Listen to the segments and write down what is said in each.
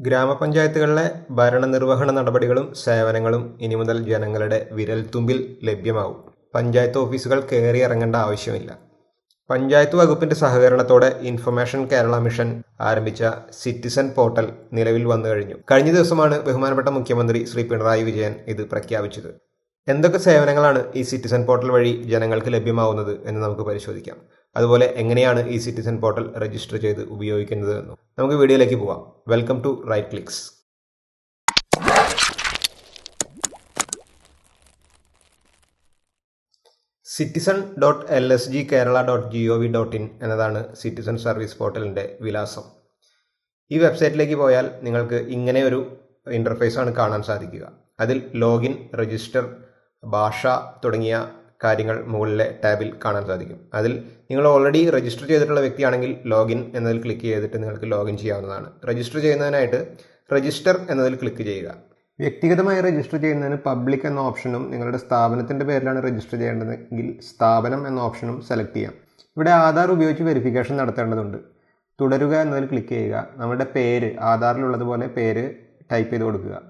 ഗ്രാമപഞ്ചായത്തുകളിലെ ഭരണനിർവഹണ നടപടികളും സേവനങ്ങളും ഇനി മുതൽ ജനങ്ങളുടെ വിരൽത്തുമ്പിൽ ലഭ്യമാവും. പഞ്ചായത്ത് ഓഫീസുകൾ കയറിയിറങ്ങേണ്ട ആവശ്യമില്ല. പഞ്ചായത്ത് വകുപ്പിന്റെ സഹകരണത്തോടെ ഇൻഫർമേഷൻ കേരള മിഷൻ ആരംഭിച്ച സിറ്റിസൺ പോർട്ടൽ നിലവിൽ വന്നു കഴിഞ്ഞു. കഴിഞ്ഞ ദിവസമാണ് ബഹുമാനപ്പെട്ട മുഖ്യമന്ത്രി ശ്രീ പിണറായി വിജയൻ ഇത് പ്രഖ്യാപിച്ചത്. എന്തൊക്കെ സേവനങ്ങളാണ് ഈ സിറ്റിസൺ പോർട്ടൽ വഴി ജനങ്ങൾക്ക് ലഭ്യമാവുന്നത് എന്ന് നമുക്ക് പരിശോധിക്കാം. അതുപോലെ എങ്ങനെയാണ് ഈ സിറ്റിസൺ പോർട്ടൽ രജിസ്റ്റർ ചെയ്ത് ഉപയോഗിക്കുന്നത് എന്നും നമുക്ക് വീഡിയോയിലേക്ക് പോവാം. Welcome to right clicks citizen dot L S G Kerala dot G O V dot in എന്നതാണ് സിറ്റിസൺ സർവീസ് പോർട്ടലിന്റെ വിലാസം. ഈ വെബ്സൈറ്റിലേക്ക് പോയാൽ നിങ്ങൾക്ക് ഇങ്ങനെ ഒരു ഇന്റർഫേസാണ് കാണാൻ സാധിക്കുക. അതിൽ ലോഗിൻ രജിസ്റ്റർ ഭാഷ തുടങ്ങിയ കാര്യങ്ങൾ മുകളിലെ ടാബിൽ കാണാൻ സാധിക്കും. അതിൽ നിങ്ങൾ ഓൾറെഡി രജിസ്റ്റർ ചെയ്തിട്ടുള്ള വ്യക്തിയാണെങ്കിൽ ലോഗിൻ എന്നതിൽ ക്ലിക്ക് ചെയ്തിട്ട് നിങ്ങൾക്ക് ലോഗിൻ ചെയ്യാവുന്നതാണ്. രജിസ്റ്റർ ചെയ്യുന്നതിനായിട്ട് രജിസ്റ്റർ എന്നതിൽ ക്ലിക്ക് ചെയ്യുക. വ്യക്തിഗതമായി രജിസ്റ്റർ ചെയ്യുന്നതിന് പബ്ലിക് എന്ന ഓപ്ഷനും നിങ്ങളുടെ സ്ഥാപനത്തിന്റെ പേരിലാണ് രജിസ്റ്റർ ചെയ്യേണ്ടതെങ്കിൽ സ്ഥാപനം എന്ന ഓപ്ഷനും സെലക്ട് ചെയ്യാം. ഇവിടെ ആധാർ ഉപയോഗിച്ച് വെരിഫിക്കേഷൻ നടത്തേണ്ടതുണ്ട്. തുടരുക എന്നതിൽ ക്ലിക്ക് ചെയ്യുക. നമ്മുടെ പേര് ആധാറിലുള്ളതുപോലെ പേര് ടൈപ്പ് ചെയ്ത് കൊടുക്കുക.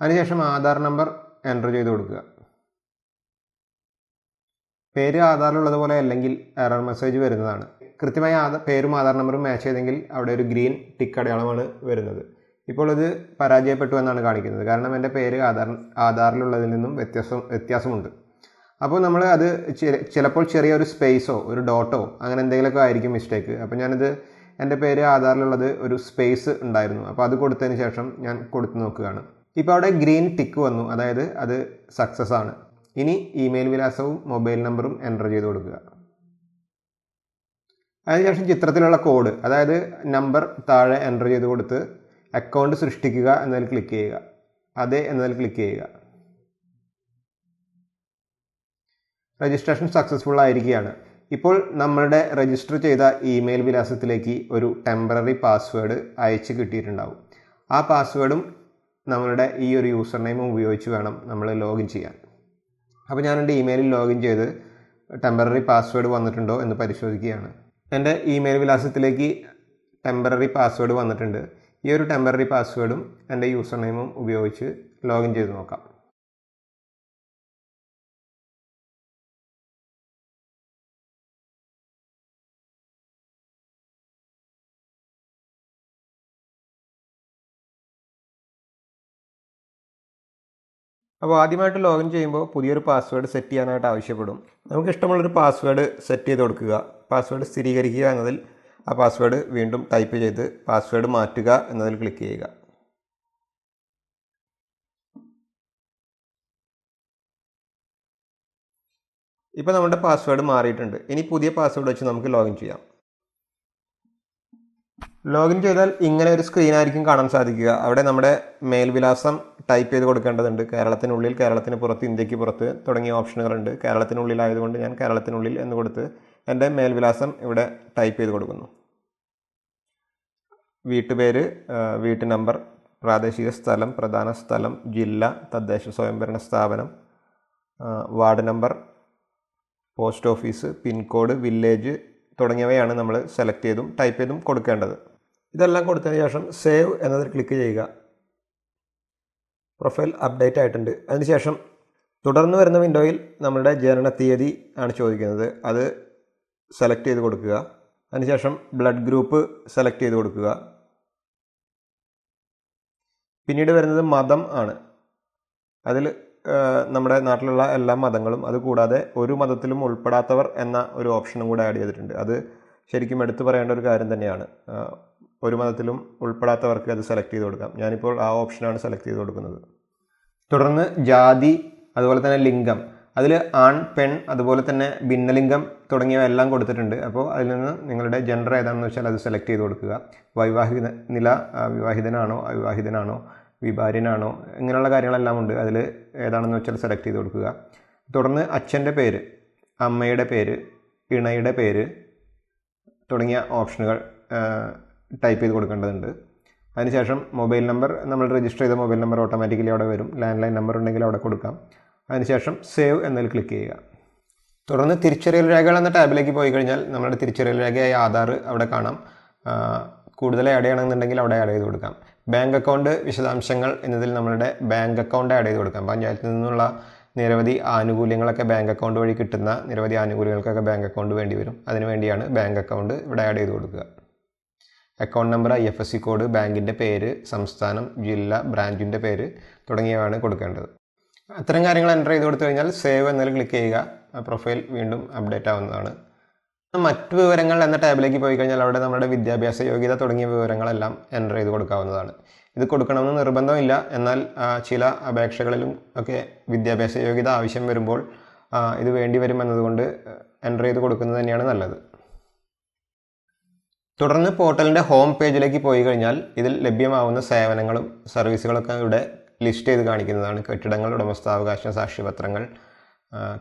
അതിനുശേഷം ആധാർ നമ്പർ എന്റർ ചെയ്ത് കൊടുക്കുക. പേര് ആധാറിലുള്ളതുപോലെ അല്ലെങ്കിൽ എറർ മെസ്സേജ് വരുന്നതാണ്. കൃത്യമായി ആധാർ പേരും ആധാർ നമ്പറും മാച്ച് ചെയ്തെങ്കിൽ അവിടെ ഒരു ഗ്രീൻ ടിക്ക് അടയാളമാണ് വരുന്നത്. ഇപ്പോൾ ഇത് പരാജയപ്പെട്ടു എന്നാണ് കാണിക്കുന്നത്. കാരണം എന്റെ പേര് ആധാർ ആധാറിലുള്ളതിൽ നിന്നും വ്യത്യാസം വ്യത്യാസമുണ്ട്. അപ്പോൾ നമ്മൾ അത് ചിലപ്പോൾ ചെറിയൊരു സ്പേസോ ഒരു ഡോട്ടോ അങ്ങനെ എന്തെങ്കിലുമൊക്കെ ആയിരിക്കും മിസ്റ്റേക്ക് അപ്പോൾ ഞാനിത് എന്റെ പേര് ആധാറിലുള്ളത് ഒരു സ്പേസ് ഉണ്ടായിരുന്നു. അപ്പോൾ അത് കൊടുത്തതിന് ശേഷം ഞാൻ കൊടുത്തു നോക്കുകയാണ്. ഇപ്പോൾ അവിടെ ഗ്രീൻ ടിക്ക് വന്നു. അതായത് അത് സക്സസ് ആണ്. ഇനി ഇമെയിൽ വിലാസവും മൊബൈൽ നമ്പറും എന്റർ ചെയ്ത് കൊടുക്കുക. അതിനുശേഷം ചിത്രത്തിലുള്ള കോഡ് അതായത് നമ്പർ താഴെ എന്റർ ചെയ്ത് കൊടുത്ത് അക്കൗണ്ട് സൃഷ്ടിക്കുക എന്നതിൽ ക്ലിക്ക് ചെയ്യുക. അതെ എന്നതിൽ ക്ലിക്ക് ചെയ്യുക. രജിസ്ട്രേഷൻ സക്സസ്ഫുൾ ആയിരിക്കുകയാണ്. ഇപ്പോൾ നമ്മളുടെ രജിസ്റ്റർ ചെയ്ത ഇമെയിൽ വിലാസത്തിലേക്ക് ഒരു ടെമ്പററി പാസ്വേഡ് അയച്ച് കിട്ടിയിട്ടുണ്ടാവും. ആ പാസ്വേഡും നമ്മളുടെ ഈ ഒരു യൂസർ നെയിമും ഉപയോഗിച്ച് വേണം നമ്മൾ ലോഗിൻ ചെയ്യാൻ. അപ്പോൾ ഞാൻ എന്റെ ഇമെയിലിൽ ലോഗിൻ ചെയ്ത് ടെമ്പററി പാസ്വേഡ് വന്നിട്ടുണ്ടോ എന്ന് പരിശോധിക്കുകയാണ്. എന്റെ ഇമെയിൽ വിലാസത്തിലേക്ക് ടെമ്പററി പാസ്വേഡ് വന്നിട്ടുണ്ട്. ഈ ഒരു ടെമ്പററി പാസ്വേഡും എന്റെ യൂസർ നെയിമും ഉപയോഗിച്ച് ലോഗിൻ ചെയ്ത് നോക്കാം. അപ്പോൾ ആദ്യമായിട്ട് ലോഗിൻ ചെയ്യുമ്പോൾ പുതിയൊരു പാസ്വേഡ് സെറ്റ് ചെയ്യാനായിട്ട് ആവശ്യപ്പെടും. നമുക്ക് ഇഷ്ടമുള്ളൊരു പാസ്വേഡ് സെറ്റ് ചെയ്ത് കൊടുക്കുക. പാസ്വേഡ് സ്ഥിരീകരിക്കുക എന്നതിൽ ആ പാസ്വേഡ് വീണ്ടും ടൈപ്പ് ചെയ്ത് പാസ്വേഡ് മാറ്റുക എന്നതിൽ ക്ലിക്ക് ചെയ്യുക. ഇപ്പോൾ നമ്മുടെ പാസ്വേഡ് മാറിയിട്ടുണ്ട്. ഇനി പുതിയ പാസ്വേഡ് വെച്ച് നമുക്ക് ലോഗിൻ ചെയ്യാം. ലോഗിൻ ചെയ്താൽ ഇങ്ങനെ ഒരു സ്ക്രീൻ ആയിരിക്കും കാണാൻ സാധിക്കുക. അവിടെ നമ്മുടെ മേൽവിലാസം ടൈപ്പ് ചെയ്ത് കൊടുക്കേണ്ടതുണ്ട്. കേരളത്തിനുള്ളിൽ കേരളത്തിന് പുറത്ത് ഇന്ത്യയ്ക്ക് പുറത്ത് തുടങ്ങിയ ഓപ്ഷനുകളുണ്ട് കേരളത്തിനുള്ളിലായതുകൊണ്ട് ഞാൻ കേരളത്തിനുള്ളിൽ എന്ന് കൊടുത്ത് എന്റെ മേൽവിലാസം ഇവിടെ ടൈപ്പ് ചെയ്ത് കൊടുക്കുന്നു. വീട്ടുപേര് വീട്ടു നമ്പർ പ്രാദേശിക സ്ഥലം പ്രധാന സ്ഥലം ജില്ല തദ്ദേശ സ്വയംഭരണ സ്ഥാപനം ward number post office pincode village തുടങ്ങിയവയാണ് നമ്മൾ സെലക്ട് ചെയ്തും ടൈപ്പ് ചെയ്തും കൊടുക്കേണ്ടത്. ഇതെല്ലാം കൊടുത്തതിന് ശേഷം സേവ് എന്നതിൽ ക്ലിക്ക് ചെയ്യുക. പ്രൊഫൈൽ അപ്ഡേറ്റ് ആയിട്ടുണ്ട്. അതിനുശേഷം തുടർന്ന് വരുന്ന വിൻഡോയിൽ നമ്മളുടെ ജനന തീയതി ആണ് ചോദിക്കുന്നത്. അത് സെലക്ട് ചെയ്ത് കൊടുക്കുക. അതിനുശേഷം ബ്ലഡ് ഗ്രൂപ്പ് സെലക്ട് ചെയ്ത് കൊടുക്കുക. പിന്നീട് വരുന്നത് മതം ആണ്. അതിൽ നമ്മുടെ നാട്ടിലുള്ള എല്ലാ മതങ്ങളും അതുകൂടാതെ ഒരു മതത്തിലും ഉൾപ്പെടാത്തവർ എന്ന ഒരു ഓപ്ഷനും കൂടെ ആഡ് ചെയ്തിട്ടുണ്ട്. അത് ശരിക്കും എടുത്തു പറയേണ്ട ഒരു കാര്യം തന്നെയാണ്. ഒരു മതത്തിലും ഉൾപ്പെടാത്തവർക്ക് അത് സെലക്ട് ചെയ്ത് കൊടുക്കാം. ഞാനിപ്പോൾ ആ ഓപ്ഷനാണ് സെലക്ട് ചെയ്ത് കൊടുക്കുന്നത്. തുടർന്ന് ജാതി അതുപോലെ തന്നെ ലിംഗം. അതിൽ ആൺ പെൺ അതുപോലെ തന്നെ ഭിന്നലിംഗം തുടങ്ങിയവ എല്ലാം കൊടുത്തിട്ടുണ്ട്. അപ്പോൾ അതിൽ നിന്ന് നിങ്ങളുടെ ജെൻഡർ ഏതാണെന്ന് വെച്ചാൽ അത് സെലക്ട് ചെയ്ത് കൊടുക്കുക. വൈവാഹിക നില വിവാഹിതനാണോ അവിവാഹിതനാണോ വിഭാര്യനാണോ ഇങ്ങനെയുള്ള കാര്യങ്ങളെല്ലാം ഉണ്ട്. അതിൽ ഏതാണെന്ന് വെച്ചാൽ സെലക്ട് ചെയ്ത് കൊടുക്കുക. തുടർന്ന് അച്ഛന്റെ പേര് അമ്മയുടെ പേര് ഇണയുടെ പേര് തുടങ്ങിയ ഓപ്ഷനുകൾ ടൈപ്പ് ചെയ്ത് കൊടുക്കേണ്ടതുണ്ട്. അതിനുശേഷം മൊബൈൽ നമ്പർ നമ്മൾ രജിസ്റ്റർ ചെയ്ത മൊബൈൽ നമ്പർ ഓട്ടോമാറ്റിക്കലി അവിടെ വരും. ലാൻഡ് ലൈൻ നമ്പർ ഉണ്ടെങ്കിൽ അവിടെ കൊടുക്കാം. അതിനുശേഷം സേവ് എന്നതിൽ ക്ലിക്ക് ചെയ്യുക. തുടർന്ന് തിരിച്ചറിയൽ രേഖകൾ എന്ന ടാബിലേക്ക് പോയി കഴിഞ്ഞാൽ നമ്മുടെ തിരിച്ചറിയൽ രേഖയായ ആധാർ അവിടെ കാണാം. കൂടുതൽ ആഡ് ചെയ്യണമെന്നുണ്ടെങ്കിൽ അവിടെ ആഡ് ചെയ്ത് കൊടുക്കാം. ബാങ്ക് അക്കൗണ്ട് വിശദാംശങ്ങൾ എന്നതിൽ നമ്മളുടെ ബാങ്ക് അക്കൗണ്ട് ആഡ് ചെയ്ത് കൊടുക്കാം. പഞ്ചായത്തിൽ നിന്നുള്ള നിരവധി ആനുകൂല്യങ്ങളൊക്കെ ബാങ്ക് അക്കൗണ്ട് വഴി കിട്ടുന്ന നിരവധി ആനുകൂല്യങ്ങൾക്കൊക്കെ ബാങ്ക് അക്കൗണ്ട് വേണ്ടി വരും. അതിനുവേണ്ടിയാണ് ബാങ്ക് അക്കൗണ്ട് ഇവിടെ ആഡ് ചെയ്ത് കൊടുക്കുക. Account number I F S C code ബാങ്കിന്റെ പേര് സംസ്ഥാനം ജില്ല ബ്രാഞ്ചിന്റെ പേര് തുടങ്ങിയവയാണ് കൊടുക്കേണ്ടത്. അത്തരം കാര്യങ്ങൾ എന്റർ ചെയ്ത് കൊടുത്തു കഴിഞ്ഞാൽ സേവ് എന്നതിൽ ക്ലിക്ക് ചെയ്യുക. പ്രൊഫൈൽ വീണ്ടും അപ്ഡേറ്റ് ആവുന്നതാണ്. മറ്റു വിവരങ്ങൾ എന്ന ടാബിലേക്ക് പോയി കഴിഞ്ഞാൽ അവിടെ നമ്മുടെ വിദ്യാഭ്യാസ യോഗ്യത തുടങ്ങിയ വിവരങ്ങളെല്ലാം എന്റർ ചെയ്ത് കൊടുക്കാവുന്നതാണ്. ഇത് കൊടുക്കണമെന്ന് നിർബന്ധമില്ല. എന്നാൽ ചില അപേക്ഷകളിലും ഒക്കെ വിദ്യാഭ്യാസ യോഗ്യത ആവശ്യം വരുമ്പോൾ ഇത് വേണ്ടി വരുമെന്നതുകൊണ്ട് എന്റർ ചെയ്ത് കൊടുക്കുന്നത് തന്നെയാണ് നല്ലത്. തുടർന്ന് പോർട്ടലിന്റെ ഹോം പേജിലേക്ക് പോയി കഴിഞ്ഞാൽ ഇതിൽ ലഭ്യമാവുന്ന സേവനങ്ങളും സർവീസുകളൊക്കെ ഇവിടെ ലിസ്റ്റ് ചെയ്ത് കാണിക്കുന്നതാണ്. കെട്ടിടങ്ങൾ ഉടമസ്ഥാവകാശ സാക്ഷ്യപത്രങ്ങൾ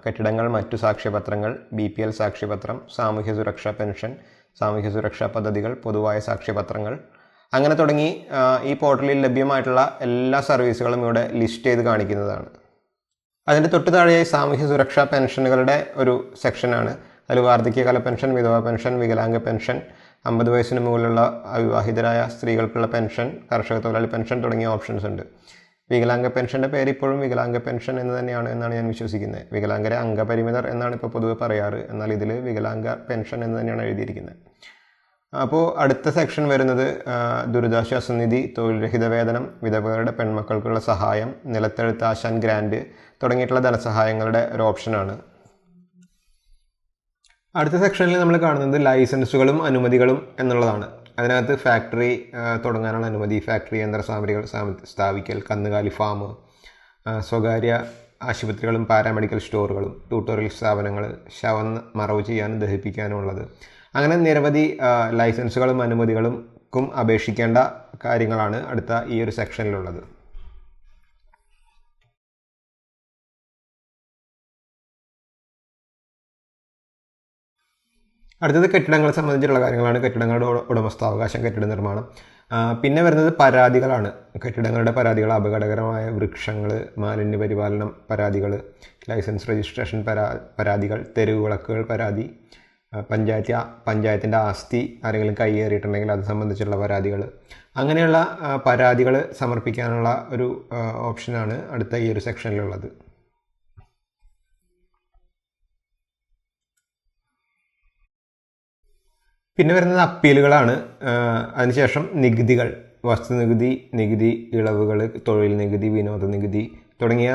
കെട്ടിടങ്ങൾ മറ്റു സാക്ഷ്യപത്രങ്ങൾ ബി പി എൽ സാക്ഷ്യപത്രം സാമൂഹ്യ സുരക്ഷാ പെൻഷൻ സാമൂഹ്യ സുരക്ഷാ പദ്ധതികൾ പൊതുവായ സാക്ഷ്യപത്രങ്ങൾ. അങ്ങനെ തുടങ്ങി ഈ പോർട്ടലിൽ ലഭ്യമായിട്ടുള്ള എല്ലാ സർവീസുകളും ഇവിടെ ലിസ്റ്റ് ചെയ്ത് കാണിക്കുന്നതാണ്. അതിന്റെ തൊട്ട് താഴെയായി സാമൂഹ്യ സുരക്ഷാ പെൻഷനുകളുടെ ഒരു സെക്ഷനാണ്. അതിൽ വാർദ്ധക്യകാല പെൻഷൻ വിധവാ പെൻഷൻ വികലാംഗ പെൻഷൻ അമ്പത് വയസ്സിന് മുകളിലുള്ള അവിവാഹിതരായ സ്ത്രീകൾക്കുള്ള പെൻഷൻ കർഷക തൊഴിലാളി പെൻഷൻ തുടങ്ങിയ ഓപ്ഷൻസ് ഉണ്ട്. വികലാംഗ പെൻഷന്റെ പേര് ഇപ്പോഴും വികലാംഗ പെൻഷൻ എന്ന് തന്നെയാണ് എന്നാണ് ഞാൻ വിശ്വസിക്കുന്നത്. വികലാംഗരെ അംഗപരിമിതർ എന്നാണ് ഇപ്പോൾ പൊതുവെ പറയാറ്. എന്നാൽ ഇതിൽ വികലാംഗ പെൻഷൻ എന്ന് തന്നെയാണ് എഴുതിയിരിക്കുന്നത്. അപ്പോൾ അടുത്ത സെക്ഷൻ വരുന്നത് ദുരിതാശ്വാസ നിധി തൊഴിൽ രഹിത വേതനം വിധവകളുടെ പെൺമക്കൾക്കുള്ള സഹായം നിലത്തെഴുത്ത് ആശാൻ ഗ്രാൻഡ് തുടങ്ങിയിട്ടുള്ള ധനസഹായങ്ങളുടെ ഒരു ഓപ്ഷനാണ്. അടുത്ത സെക്ഷനിൽ നമ്മൾ കാണുന്നത് ലൈസൻസുകളും അനുമതികളും എന്നുള്ളതാണ്. അതിനകത്ത് ഫാക്ടറി തുടങ്ങാനുള്ള അനുമതി. ഫാക്ടറി യന്ത്ര സാമഗ്രികൾ സ്ഥാപിക്കൽ കന്നുകാലി ഫാം സ്വകാര്യ ആശുപത്രികളും പാരാമെഡിക്കൽ സ്റ്റോറുകളും ട്യൂട്ടോറിയൽ സ്ഥാപനങ്ങൾ ശവം മറവ് ചെയ്യാനും ദഹിപ്പിക്കാനും ഉള്ളത്. അങ്ങനെ നിരവധി ലൈസൻസുകളും അനുമതികളും ക്കും അപേക്ഷിക്കേണ്ട കാര്യങ്ങളാണ് അടുത്ത ഈ ഒരു സെക്ഷനിലുള്ളത്. അടുത്തത് കെട്ടിടങ്ങളെ സംബന്ധിച്ചുള്ള കാര്യങ്ങളാണ്. കെട്ടിടങ്ങളുടെ ഉടമസ്ഥാവകാശം കെട്ടിട നിർമ്മാണം. പിന്നെ വരുന്നത് പരാതികളാണ്. കെട്ടിടങ്ങളുടെ പരാതികൾ അപകടകരമായ വൃക്ഷങ്ങൾ മാലിന്യ പരിപാലനം പരാതികൾ ലൈസൻസ് രജിസ്ട്രേഷൻ പരാ പരാതികൾ തെരുവ് വിളക്കുകൾ പരാതി പഞ്ചായത്ത് പഞ്ചായത്തിന്റെ ആസ്തി ആരെങ്കിലും കൈയേറിയിട്ടുണ്ടെങ്കിൽ അത് സംബന്ധിച്ചുള്ള പരാതികൾ. അങ്ങനെയുള്ള പരാതികൾ സമർപ്പിക്കാനുള്ള ഒരു ഓപ്ഷനാണ് അടുത്ത ഈ ഒരു സെക്ഷനിലുള്ളത്. പിന്നെ വരുന്നത് അപ്പീലുകളാണ്. അതിനുശേഷം നികുതികൾ വസ്തുനികുതി നികുതി ഇളവുകൾ തൊഴിൽ നികുതി വിനോദ നികുതി തുടങ്ങിയ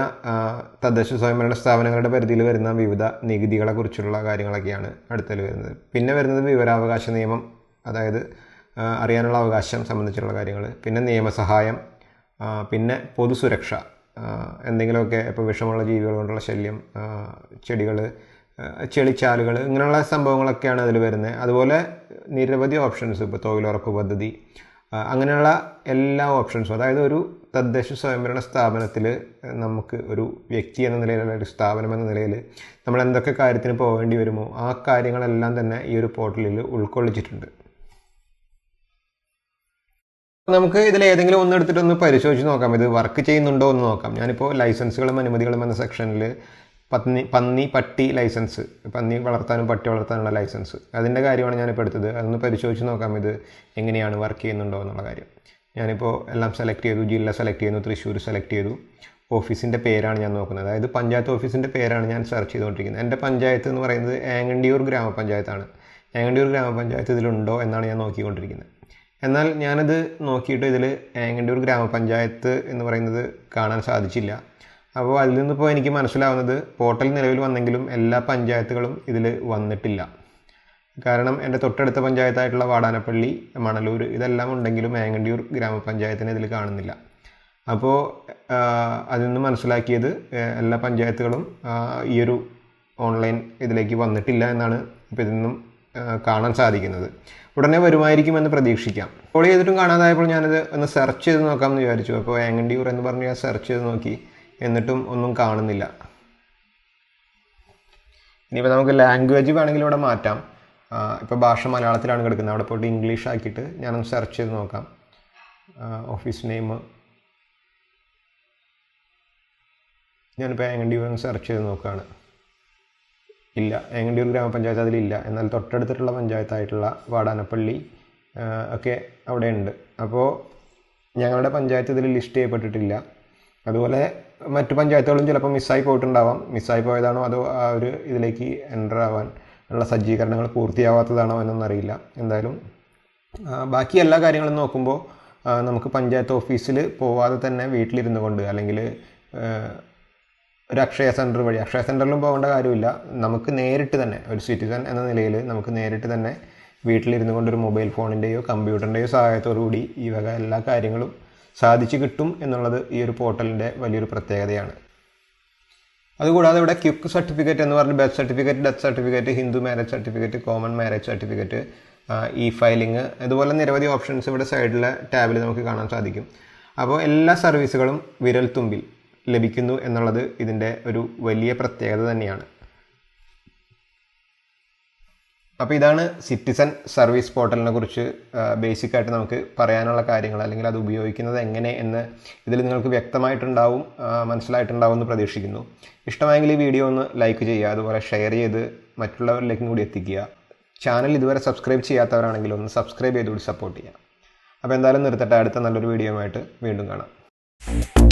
തദ്ദേശ സ്വയംഭരണ സ്ഥാപനങ്ങളുടെ പരിധിയിൽ വരുന്ന വിവിധ നികുതികളെ കുറിച്ചുള്ള കാര്യങ്ങളൊക്കെയാണ് അടുത്തതിൽ വരുന്നത്. പിന്നെ വരുന്നത് വിവരാവകാശ നിയമം അതായത് അറിയാനുള്ള അവകാശം സംബന്ധിച്ചുള്ള കാര്യങ്ങൾ പിന്നെ നിയമസഹായം പിന്നെ പൊതുസുരക്ഷ എന്തെങ്കിലുമൊക്കെ ഇപ്പോൾ വിഷമുള്ള ജീവികൾ കൊണ്ടുള്ള ശല്യം ചെടികൾ ചെളിച്ചാലുകൾ ഇങ്ങനെയുള്ള സംഭവങ്ങളൊക്കെയാണ് അതിൽ വരുന്നത്. അതുപോലെ നിരവധി ഓപ്ഷൻസ് ഇപ്പോൾ തൊഴിലുറപ്പ് പദ്ധതി അങ്ങനെയുള്ള എല്ലാ ഓപ്ഷൻസും അതായത് ഒരു തദ്ദേശ സ്വയംഭരണ സ്ഥാപനത്തിൽ നമുക്ക് ഒരു വ്യക്തി എന്ന നിലയിൽ അല്ലെങ്കിൽ ഒരു സ്ഥാപനം എന്ന നിലയിൽ നമ്മൾ എന്തൊക്കെ കാര്യത്തിന് പോകേണ്ടി വരുമോ ആ കാര്യങ്ങളെല്ലാം തന്നെ ഈ ഒരു പോർട്ടലിൽ ഉൾക്കൊള്ളിച്ചിട്ടുണ്ട്. നമുക്ക് ഇതിൽ ഏതെങ്കിലും ഒന്ന് എടുത്തിട്ട് ഒന്ന് പരിശോധിച്ച് നോക്കാം. ഇത് വർക്ക് ചെയ്യുന്നുണ്ടോ എന്ന് നോക്കാം. ഞാനിപ്പോൾ ലൈസൻസുകളും അനുമതികളും എന്ന സെക്ഷനിൽ പന്നി പന്നി പട്ടി ലൈസൻസ്. പന്നി വളർത്താനും പട്ടി വളർത്താനുള്ള ലൈസൻസ്. അതിന്റെ കാര്യമാണ് ഞാനിപ്പോൾ എടുത്തത്. അതൊന്ന് പരിശോധിച്ച് നോക്കാം ഇത് എങ്ങനെയാണ് വർക്ക് ചെയ്യുന്നുണ്ടോ എന്നുള്ള കാര്യം. ഞാനിപ്പോൾ എല്ലാം സെലക്ട് ചെയ്തു ജില്ല സെലക്ട് ചെയ്യുന്നു തൃശ്ശൂർ സെലക്ട് ചെയ്തു. ഓഫീസിന്റെ പേരാണ് ഞാൻ നോക്കുന്നത്. അതായത് പഞ്ചായത്ത് ഓഫീസിന്റെ പേരാണ് ഞാൻ സെർച്ച് ചെയ്തുകൊണ്ടിരിക്കുന്നത്. എന്റെ പഞ്ചായത്ത് എന്ന് പറയുന്നത് ഏങ്ങണ്ടിയൂർ ഗ്രാമപഞ്ചായത്താണ്. ഏങ്ങണ്ടിയൂർ ഗ്രാമപഞ്ചായത്ത് ഇതിലുണ്ടോ എന്നാണ് ഞാൻ നോക്കിക്കൊണ്ടിരിക്കുന്നത്. എന്നാൽ ഞാനത് നോക്കിയിട്ട് ഇതിൽ ഏങ്ങണ്ടിയൂർ ഗ്രാമപഞ്ചായത്ത് എന്ന് പറയുന്നത് കാണാൻ സാധിച്ചില്ല. അപ്പോൾ അതിൽ നിന്നിപ്പോൾ എനിക്ക് മനസ്സിലാവുന്നത് പോർട്ടൽ നിലവിൽ വന്നെങ്കിലും എല്ലാ പഞ്ചായത്തുകളും ഇതിൽ വന്നിട്ടില്ല. കാരണം എന്റെ തൊട്ടടുത്ത പഞ്ചായത്തായിട്ടുള്ള വാടാനപ്പള്ളി മണലൂർ ഇതെല്ലാം ഉണ്ടെങ്കിലും ഏങ്ങണ്ടിയൂർ ഗ്രാമപഞ്ചായത്തിനെ ഇതിൽ കാണുന്നില്ല. അപ്പോൾ അതിൽ നിന്ന് മനസ്സിലാക്കിയത് എല്ലാ പഞ്ചായത്തുകളും ഈ ഒരു ഓൺലൈൻ ഇതിലേക്ക് വന്നിട്ടില്ല എന്നാണ് ഇപ്പോൾ ഇതിൽ നിന്നും കാണാൻ സാധിക്കുന്നത്. ഉടനെ വരുമായിരിക്കുമെന്ന് പ്രതീക്ഷിക്കാം. കോൾ ചെയ്തിട്ടും കാണാതായപ്പോൾ ഞാനത് ഒന്ന് സെർച്ച് ചെയ്ത് നോക്കാമെന്ന് വിചാരിച്ചു. അപ്പോൾ ഏങ്ങണ്ടിയൂർ എന്ന് പറഞ്ഞ് ഞാൻ സെർച്ച് ചെയ്ത് നോക്കി. എന്നിട്ടും ഒന്നും കാണുന്നില്ല. ഇനിയിപ്പോൾ നമുക്ക് ലാംഗ്വേജ് വേണമെങ്കിൽ ഇവിടെ മാറ്റാം. ഇപ്പോൾ ഭാഷ മലയാളത്തിലാണ് കിടക്കുന്നത്. അവിടെ പോയിട്ട് ഇംഗ്ലീഷ് ആക്കിയിട്ട് ഞാനൊന്ന് സെർച്ച് ചെയ്ത് നോക്കാം. ഓഫീസ് നെയിം ഞാനിപ്പോൾ ഏങ്ങണ്ടിയൂർ ഒന്ന് സെർച്ച് ചെയ്ത് നോക്കുകയാണ് ഇല്ല ഏങ്ങണ്ടിയൂർ ഗ്രാമപഞ്ചായത്ത് അതിലില്ല. എന്നാൽ തൊട്ടടുത്തിട്ടുള്ള പഞ്ചായത്തായിട്ടുള്ള വാടാനപ്പള്ളി ഒക്കെ അവിടെ ഉണ്ട് അപ്പോൾ ഞങ്ങളുടെ പഞ്ചായത്ത് ഇതിൽ ലിസ്റ്റ് ചെയ്യപ്പെട്ടിട്ടില്ല. അതുപോലെ മറ്റു പഞ്ചായത്തുകളും ചിലപ്പോൾ മിസ്സായി പോയിട്ടുണ്ടാവാം. മിസ്സായി പോയതാണോ അതോ ആ ഒരു ഇതിലേക്ക് എന്റർ ആവാൻ ഉള്ള സജ്ജീകരണങ്ങൾ പൂർത്തിയാവാത്തതാണോ എന്നൊന്നും അറിയില്ല എന്തായാലും ബാക്കി എല്ലാ കാര്യങ്ങളും നോക്കുമ്പോൾ നമുക്ക് പഞ്ചായത്ത് ഓഫീസിൽ പോവാതെ തന്നെ വീട്ടിലിരുന്നു കൊണ്ട് അല്ലെങ്കിൽ ഒരു അക്ഷയ സെന്റർ വഴി അക്ഷയ സെന്ററിലും പോകേണ്ട കാര്യമില്ല. നമുക്ക് നേരിട്ട് തന്നെ ഒരു സിറ്റിസൺ എന്ന നിലയിൽ നമുക്ക് നേരിട്ട് തന്നെ വീട്ടിലിരുന്നു കൊണ്ട് ഒരു മൊബൈൽ ഫോണിന്റെയോ കമ്പ്യൂട്ടറിന്റെയോ സഹായത്തോടു കൂടി ഈ വക എല്ലാ കാര്യങ്ങളും സാധിച്ചു കിട്ടും എന്നുള്ളത് ഈ ഒരു പോർട്ടലിന്റെ വലിയൊരു പ്രത്യേകതയാണ്. അതുകൂടാതെ ഇവിടെ ക്യുക്ക് സർട്ടിഫിക്കറ്റ് എന്ന് പറഞ്ഞ് birth certificate death certificate Hindu marriage certificate common marriage certificate e filing ഇതുപോലെ നിരവധി ഓപ്ഷൻസ് ഇവിടെ സൈഡിലെ ടാബിൽ നമുക്ക് കാണാൻ സാധിക്കും. അപ്പോൾ എല്ലാ സർവീസുകളും വിരൽ തുമ്പിൽ ലഭിക്കുന്നു എന്നുള്ളത് ഇതിന്റെ ഒരു വലിയ പ്രത്യേകത തന്നെയാണ്. അപ്പോൾ ഇതാണ് സിറ്റിസൺ സർവീസ് പോർട്ടലിനെ കുറിച്ച് ബേസിക് ആയിട്ട് നമുക്ക് പറയാനുള്ള കാര്യങ്ങൾ അല്ലെങ്കിൽ അത് ഉപയോഗിക്കുന്നത് എങ്ങനെ എന്ന് ഇതിൽ നിങ്ങൾക്ക് വ്യക്തമായിട്ടുണ്ടാവും മനസ്സിലായിട്ടുണ്ടാവും എന്ന് പ്രതീക്ഷിക്കുന്നു. ഇഷ്ടമായെങ്കിൽ ഈ വീഡിയോ ഒന്ന് ലൈക്ക് ചെയ്യുക അതുപോലെ ഷെയർ ചെയ്ത് മറ്റുള്ളവരിലേക്കും കൂടി എത്തിക്കുക. ചാനൽ ഇതുവരെ സബ്സ്ക്രൈബ് ചെയ്യാത്തവരാണെങ്കിൽ ഒന്ന് സബ്സ്ക്രൈബ് ചെയ്തുകൂടി സപ്പോർട്ട് ചെയ്യാം അപ്പോൾ എന്തായാലും നിർത്തട്ടെ അടുത്ത നല്ലൊരു വീഡിയോ ആയിട്ട് വീണ്ടും കാണാം.